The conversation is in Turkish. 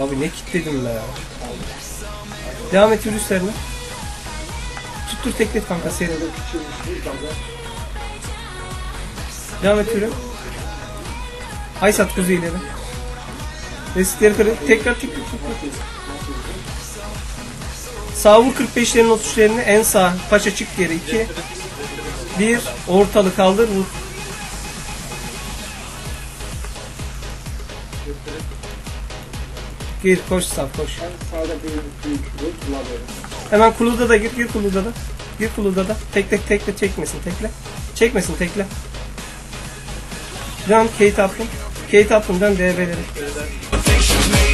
Abi ne kitledim be ya. Devam et yürü. Tuttur teklet kanka seni. Devam et yürü. Aysat kuzu ileri. Resitleri kırın. Tekrar tekrar tekrar. Sağ vur 45'lerin 33'lerini en sağ. Paşa çık geri 2. 1. Ortalı kaldır. Vur. Gir koş saf koş. Sağda bir büyük bir kullanıyorum. Hemen kuluda da gir, gir kuluda da. Gir kuluda da. Tekle tekle çekmesin tekle. Çekmesin tekle. Dön Kate attım. Kate attım dön DB'leri. Party